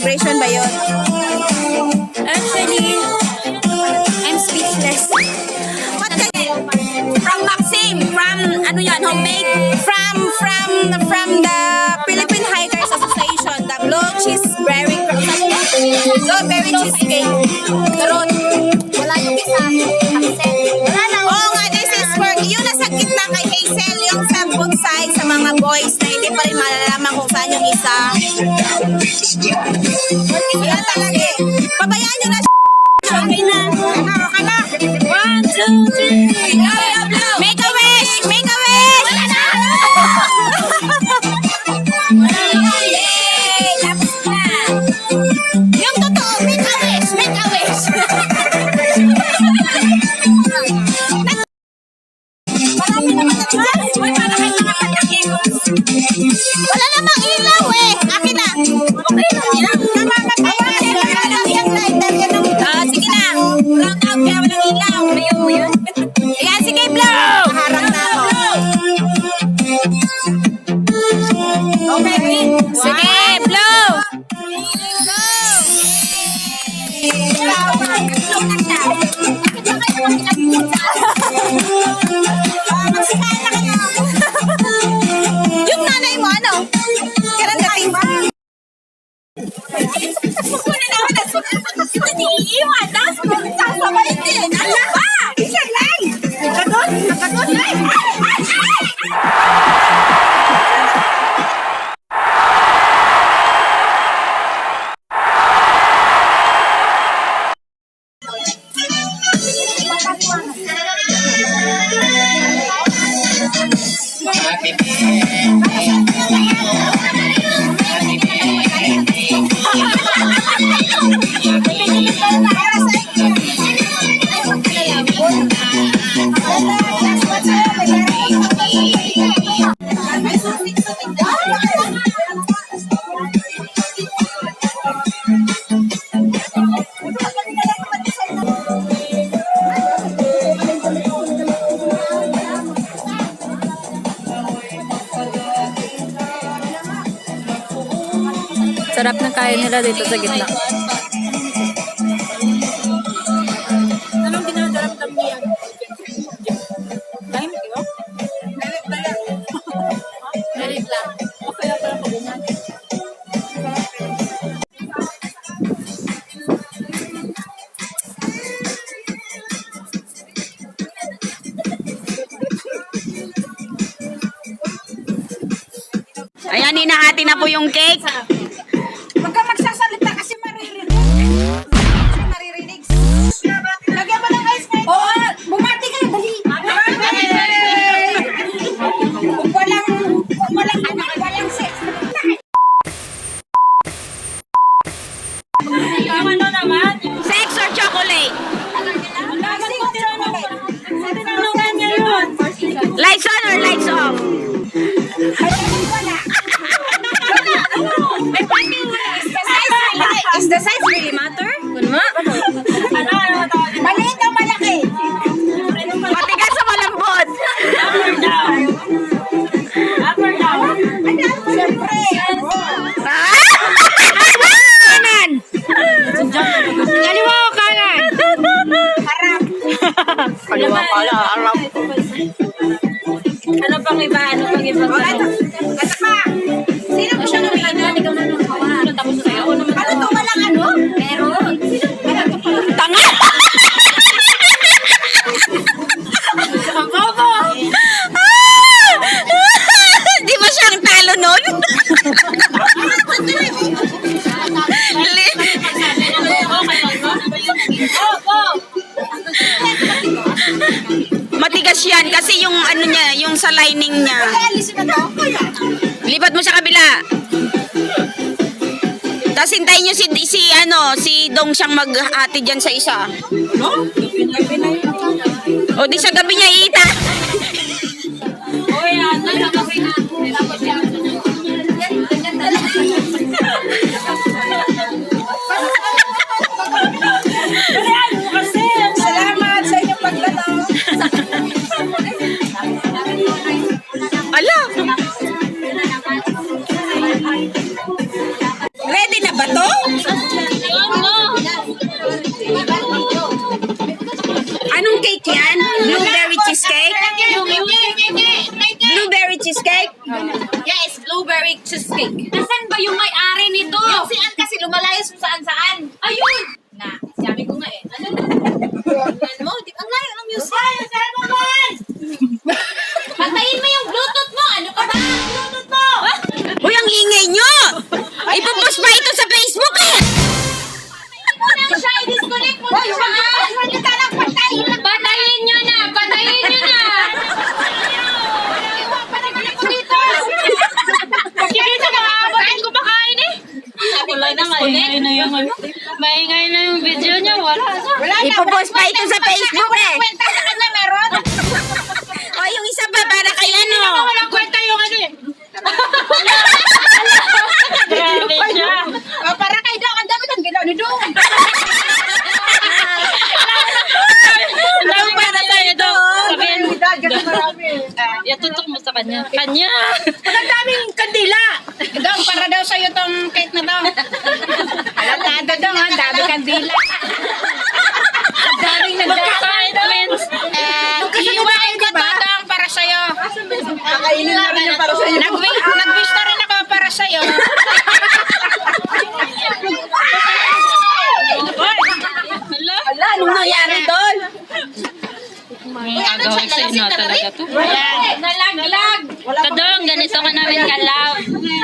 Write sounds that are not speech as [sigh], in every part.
Celebration ba yun? Actually, I'm speechless. What can From Maxim, from ano yan, homemade, from, from, from the Philippine Hikers Association, the Blue Cheese Berry Blue Berry Cheesecake. Karoon, wala yung isa, Hazel. Nga, this is for, yun nasa gitna kay Hazel, yung sa bonsai, sa mga boys na hindi pa rin malalaman kung saan yung isa. Working talaga eh. Pabayaan nyo na s***. Akin na. Ano, kana? One, two, three. Parang sila Sarap ng kain nila dito sa gitna. na po yung cake. [laughs] tatlong siyang mag-ati dyan sa isa. No? O di sa gabi niya iita. Na. Ipapost pa ito sa Facebook eh. Kwenta sa kanya meron. [laughs] o, yung isa pa para kay ano. Walang kwenta yung ano eh. Grabe siya. O, para kay Dong. Ang dami ng ginaw ni Dong. Ang para sa'yo daw. Sabihin mo. marami. Itutok mo sa kanya. Kanya. Ang daming kandila. Dong, para daw sa'yo tong cake na to. Alatado Dong, ang dami kandila. Daming Magkakain twins. Eh, iiwain ko to, Dong, para sa'yo. Kakainin na rin yung para sa'yo. Nag-wish nag-wish na rin ako para sa'yo. Hala. Ala, anong nangyari doon? Gagawin sa inyo talaga to. Nalaglag. Kadong, ganito ka namin kalab.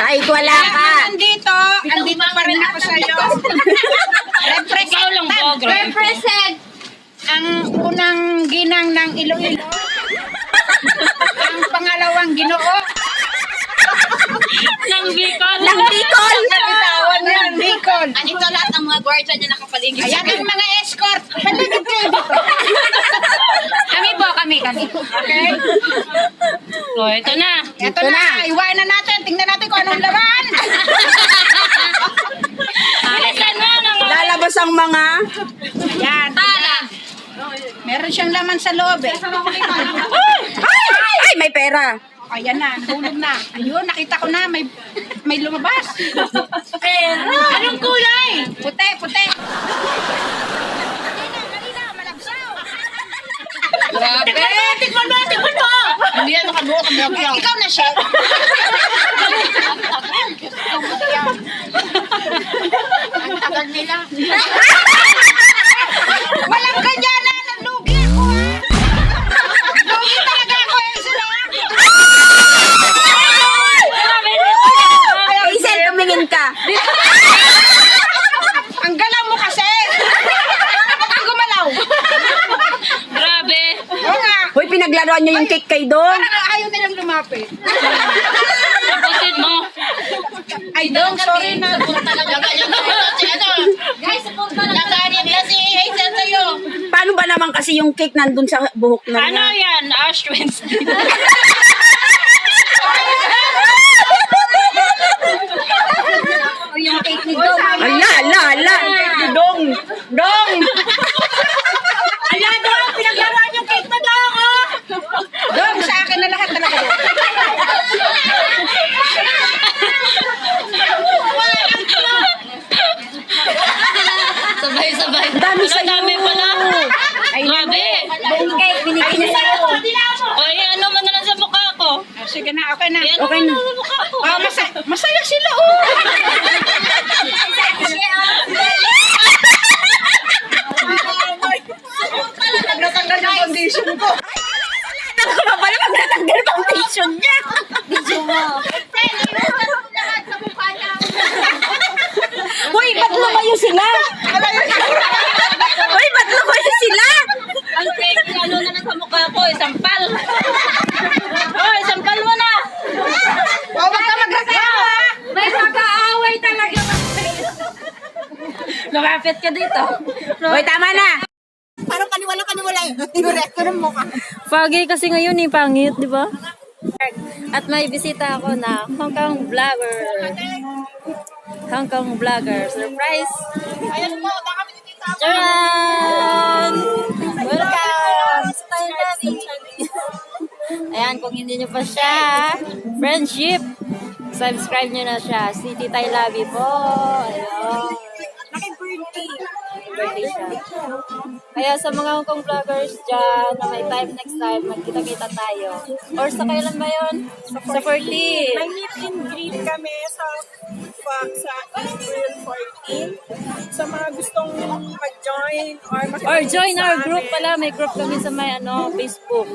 Kahit wala ka. Andito, andito pa rin ako sa'yo. [laughs] Ikaw lang bogro. Represent ang unang ginang ng Iloilo. ang pangalawang ginoo. [laughs] Nang Bicol. Nang Bicol. Nabitawan yan, Bicol. Andito lahat ang mga guardian niya nakapaligid. Ayan ang mga escort. Paligid kayo dito. [laughs] kami po, kami, kami. Okay? So, ito na. Ito na, iwain na natin. Tingnan natin kung anong laman. [laughs] Ng Lalabas ang mga... Yan. tala. Meron siyang laman sa loob eh. [laughs] Ay! Ay, may pera. Ayan na, nahulog na. Ayun, nakita ko na, may may lumabas. Pera. Anong kulay? Puti, puti. Kanina, kanina, malabsaw. Grabe. Tikman mo, tikman mo. Hindi yan nakabuo, kabuo. Ikaw na siya. Ang tagal nila. Walang ganyanan ng lugi ako ha. Lugi talaga ako eh sila. Hazel, tumingin ka. Ang galaw mo kasi. Ang gumalaw. Grabe. Oo nga. Hoy, pinaglaruan niyo yung cake kay Dong. Parang ayaw nilang lumapit. Tapusin mo. Ay, Dong, sorry na. Guys, suporta na talaga nila si Hazel sa'yo. Paano ba naman kasi yung cake nandun sa buhok na Ano niya? yan? Ash Wednesday. [laughs] Yung cake ni Dong. Ala, ala, ala. Dong. Dong. Ala, doon! Pinaglaruan yung cake na doon, oh! Dong, sa akin na lahat talaga. Sabay-sabay. Dami Ano, sa'yo. dami pala. Grabe. Cake, binigay niya sa'yo. O, eh, ano mo na lang sa mukha ko. Ah, Sige na, okay na. Eh, ano Okay mo na. na sa mukha ko. Oh, masaya, masaya sila, oh. Natanggal yung condition ko. Ano pala pag natanggal foundation niya? Hoy, ba't lumayo sila? Lumapit ka dito. [laughs] Hoy, tama na. Parang kaniwala-kaniwala [laughs] yun. Tinuret ko ng mukha. Pagi kasi ngayon eh, pangit, di ba? At may bisita ako na Hong Kong vlogger. Hong Kong vlogger. Surprise! Ayan po, baka kami dito. Charan! Welcome! sa Thailand. Ayan, kung hindi nyo pa siya, friendship, subscribe nyo na siya. City Thai Labi po. Ayun. Birthday siya. Kaya sa mga Hong Kong vloggers dyan na may time next time, magkita-kita tayo. Or sa kailan ba yun? Sa 14. May meet and greet kami sa fa- sa April 14. Sa mga gustong mag-join or Or join our group pala. May group kami sa may ano, Facebook.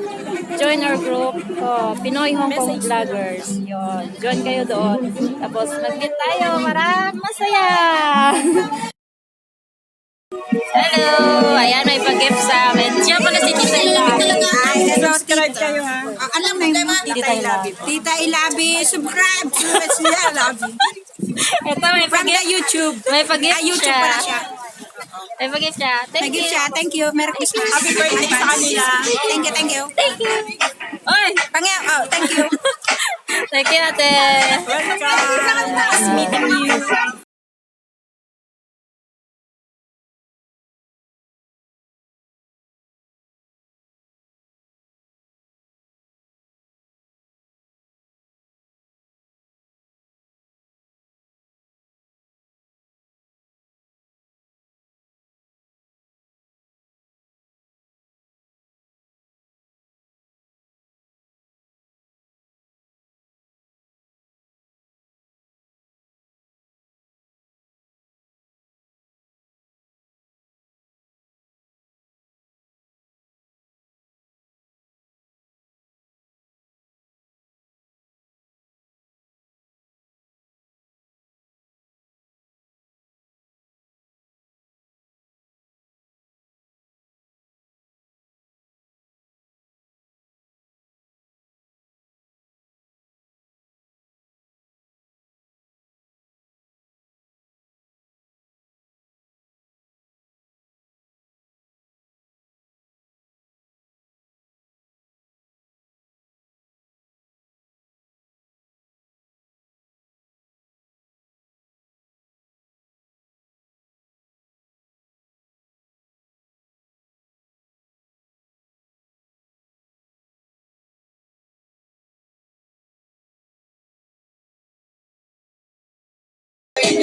Join our group. Oh, Pinoy Hong Kong Vloggers. Yun. Join kayo doon. Tapos mag-meet tayo. Marang masaya! [laughs] Hello! Ayan, may pag-gift sa amin. Siya pala si Tita Ilabi. Subscribe kayo ha. Ah, alam mo yung Tita Ilabi. Tita Ilabi, subscribe. Tita Ilabi. Ito, may From the. YouTube. May pag-gift Ah, YouTube siya. pala siya. May pag-gift siya. Thank you siya. Thank you. Merry Christmas. Happy birthday sa kanila. Thank you, thank you. Thank you. Oy! Pangya, oh, thank you. Thank you, ate. Welcome. Nice meeting you.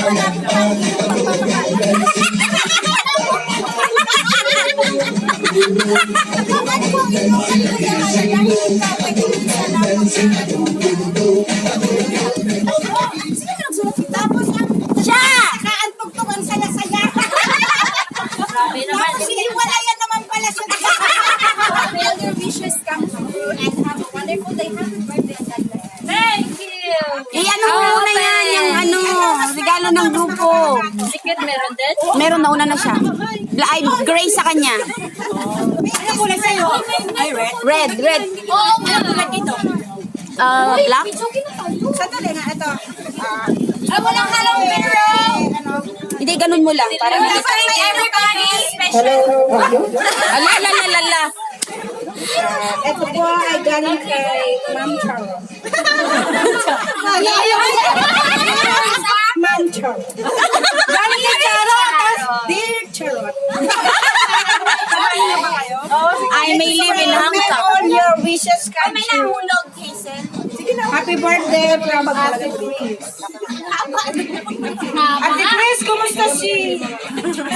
Tapos red. Red. Oo, ano kulay ito? Uh, black? Sandali nga, ito. Ah, walang halong pero. Hindi, ganun mo lang. Para everybody. Ala, ala, ala, ala. Ito po ay galing kay Ma'am Charles. Ma'am Charles. Galing kay Charot. Dear Charot. I may live in Hong Kong. all your wishes come true. May nahulog, Hazel. Happy birthday from Ate Chris. Ate Chris, kumusta si...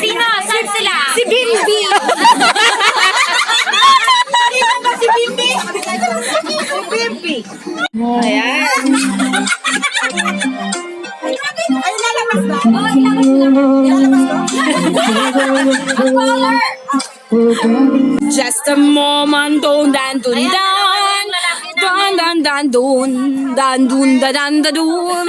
Sino? Saan sila? Si Bimbi. Sino ba si Bimbi? Si Bimbi. Ayan. A moment, dun, dan, dun, dan. Dan, dan, dan, dun. Dan, dun, da, dan, da, dun.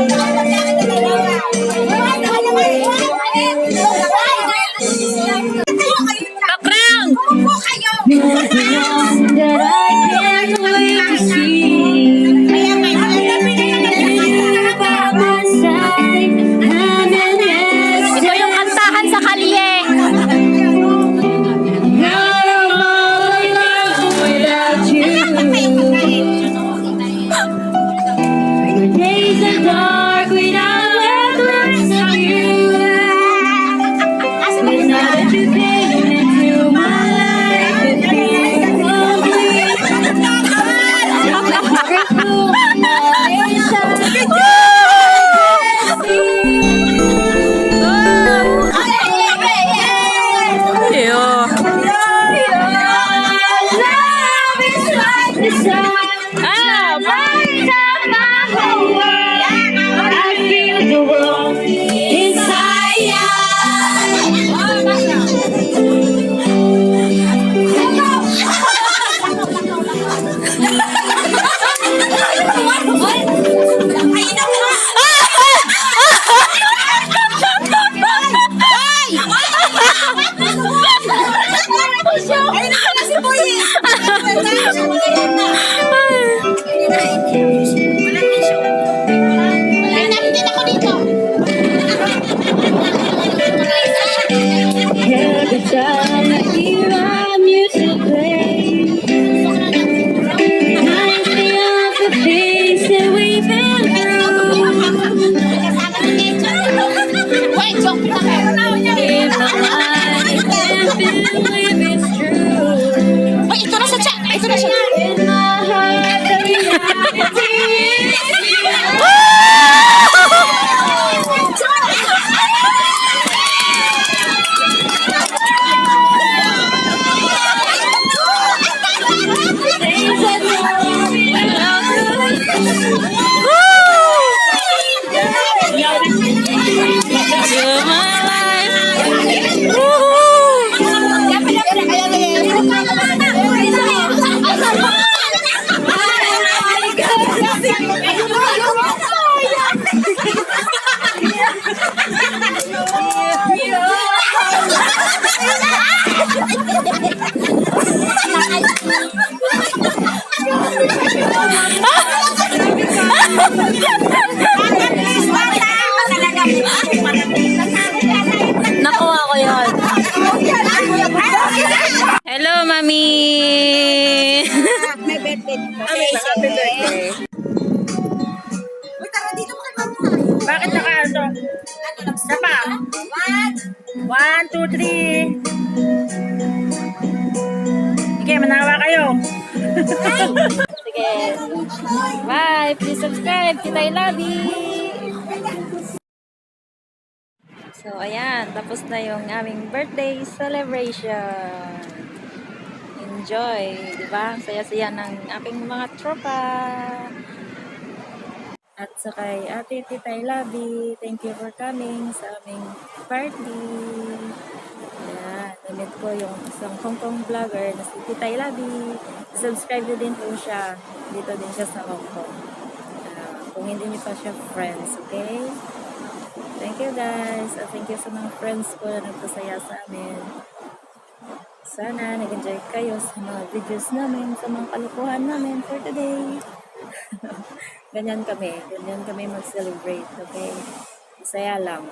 Nakuha ko yun. Hello, mami! Bakit naka-ano? Isa pa. One, two, three. Sige, manawa kayo. Sige. Subscribe. Kitay Labi! So, ayan. Tapos na yung aming birthday celebration. Enjoy. Diba? Ang saya-saya ng aking mga tropa. At sa kay Ate Titay Labi, thank you for coming sa aming party. Ayan, namit ko yung isang Hong Kong vlogger na si Titay Labi. Subscribe din po siya. Dito din siya sa Hong Kong. Kung hindi nyo pa siya friends, okay? Thank you guys. At thank you sa mga friends ko na nagpasaya sa amin. Sana nag-enjoy kayo sa mga videos namin, sa mga kalukuhan namin for today. [laughs] ganyan kami. Ganyan kami mag-celebrate, okay? Masaya lang.